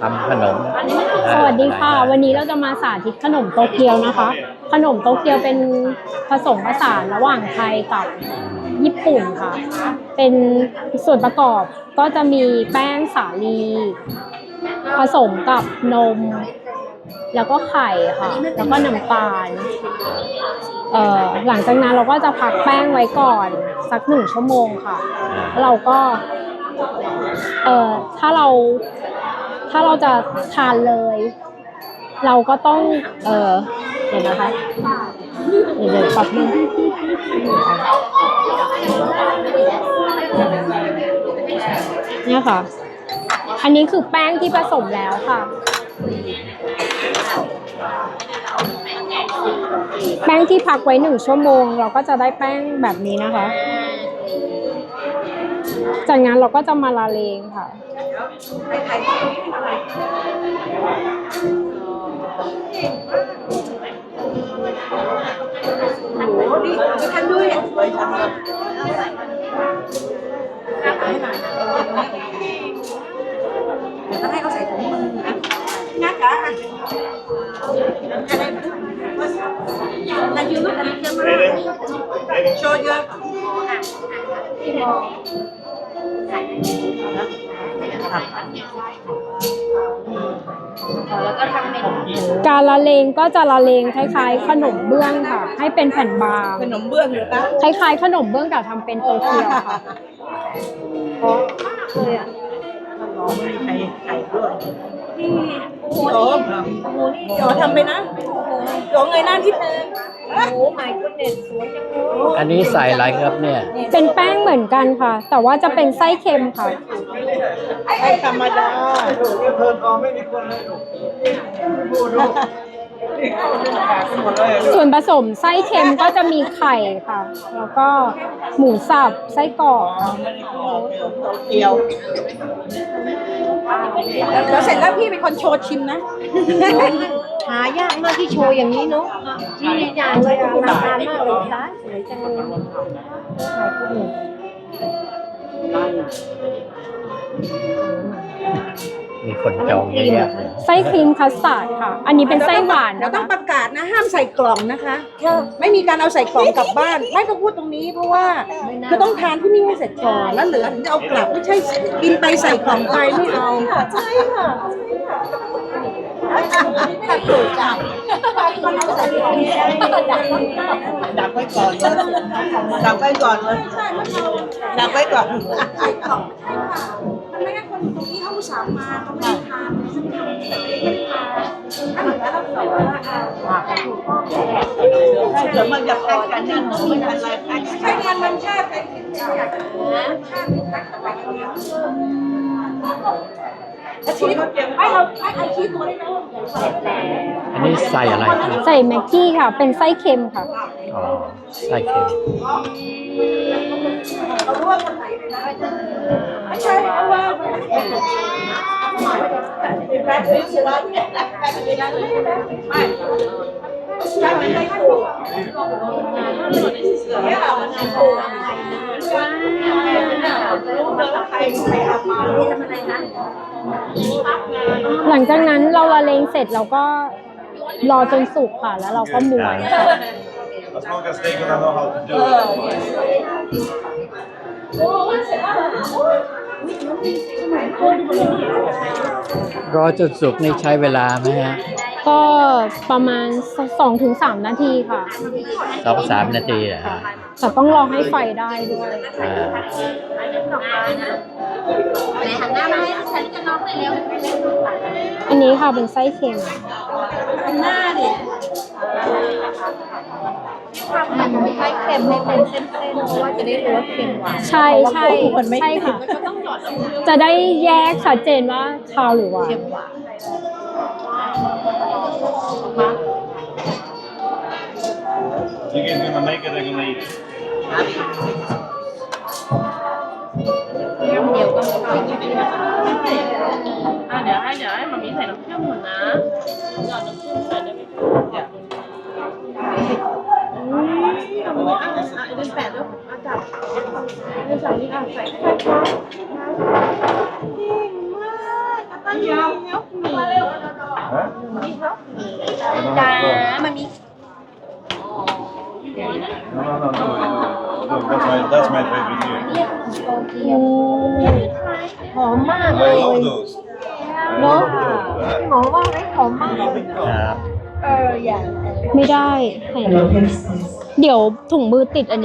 ทำขนมสวัสดีค่ะ วันนี้เราจะมาสาธิตขนมโตเกียวนะคะ ขนมโตเกียวเป็นผสมผสานระหว่างไทยกับญี่ปุ่นค่ะ เป็นส่วนประกอบก็จะมีแป้งสาลี ผสมกับนม แล้วก็ไข่ค่ะ แล้วก็น้ำตาลเอ่อหลังจากนั้นเราก็จะพักแป้งไว้ก่อนสักหนึ่งชั่วโมงค่ะแล้วเราก็ เอ่อถ้าเราถ้าเราจะทานเลย เราก็ต้อง เออเดี๋ยวนะคะเดี๋ยวเดี๋ยวแป๊บนึงเนี่ยค่ะ อันนี้คือแป้งที่ผสมแล้วค่ะ แป้งที่พักไว้หนึ่งชั่วโมง เราก็จะได้แป้งแบบนี้นะคะ จากนั้นเราก็จะมาละเลงค่ะแล้วให้เขาใส่ถุงมือนะงัดกะอะไรนายูลูกอะไรเยอะมากโช ว์เยอะแล้วก็ทำเป็นการละเลงก็จะละเลงคล้ายๆ ขนมเบื้องค่ะ ให้เป็นแผ่นบางขนมเบื้องหรือปะคล้ายๆ ขนมเบื้องแต่ทำเป็นโตเกียวค่ะเลยอะร้องไม่มีใครไข่ด้วยนี่โอ้โหโอ้โหนี่เดี๋ยวทำไปนะเดี๋ยวเงยหน้าที่เธอโอ้โห my goodness สวยจังเลย อันนี้ใส่อะไรครับเนี่ย เป็นแป้งเหมือนกันค่ะ แต่ว่าจะเป็นไส้เค็มค่ะ ไอ้ธรรมดาส่วนผสมไส้เค็มก็จะมีไข่ค่ะ แล้วก็หมูสับไส้กรอกค่ะเกียวแล้วเสร็จแล้วพี่เป็นคนโชว์ชิมนะ หายากมากที่โชว์อย่างนี้เนาะที่อย่างเลยคุณนานมากเลยจ้าสวยจังเลยมีคนจองเยอะแยะเลยไส้ครีมคัสตาร์ดค่ะ อันนี้เป็นไส้หวานเรานะต้องคะประกาศนะห้ามใส่กล่องนะคะไม่มีการเอาใส่กล่องกลับบ้าน ไม่ต้องพูดตรงนี้เพราะว่าคือต้องทานที่นี่ให้เสร็จก่อนแล้วเหลือถึงจะเอากลับไม่ใช่กินไปใส่กล่องไปไม่เอาใช่ค่ะ ถ้าถูกจับมันเอาใส่กล่องใช่ดักไว้ก่อนดักไว้ก่อนเลยดักไว้ก่อนใส่กล่อใช่ค่ะมันไม่งั้นคนตรงนี้เขาอุตส่าห์มาเขาไม่ได้ทานสักคำแต่ไม่ได้ทานถ้าเหลือเราใส่ว่าอ่าเดี๋ยวมันจะแพ็กกันนั่นมันมีอะไรแพ็กใช้งานมันแค่เป็นอยากจะแค่แพ็คไปกันเนี่ยแล้วชีวิต ให้เราให้ไอชีตัวได้ไหมว่าใส่แผลอันนี้ใส่อะไรครับใส่แม็กกี้ค่ะ เป็นไส้เค็มค่ะ อ๋อใส่เค็มเรารู้ว่าคนไหนเป็นอะไรไม่ใช่เพราะว่าแพ็คซื้อเสร็จแล้วเนี่ยแพ็คไม่ หลังจากนั้นเราละเลงเสร็จเราก็รอจนสุกค่ะ แล้วเราก็ม้วน As long as they're gonna know how to do it. รอจนสุกนี่ใช้เวลาไหมฮะ ก็ประมาณ2-3นาทีค่ะ สองสามนาทีเหรอฮะแต่ต้องรอให้ไฟได้ด้วยอ่าไหนหันหน้ามาให้ฉันจะน้องเลยเร็วอันนี้ค่ะเป็นไส้เค็มหน้าดิมันไม่ใช่เค็มให้เป็นเส้นๆเพราะว่าจะได้รู้ว่าเค็มหวานใช่ใช่ใช่ค่ะ จะได้แยกชัดเจนว่าคาวหรือหวาน You guys gonna make it, they're gonna eat it. เดียวก็หมดอะเดี๋ยวให้เดี๋ยวให้มามีใส่น้ำเชื่อมหมดนะหยอดน้ำเชื่อมใส่ได้ไหมเดี๋ยวอืมอะอะเดินแปะด้วยอะจับเดินใส่นี่อะใส่เข้าไป Huh? จ้ามันมี That's my, favorite here. หอมมากเลย love those. เนาะหอว่าไหมหอมมากเอออครับ ไม่ได้ เดี๋ยวถุงมือติดอัน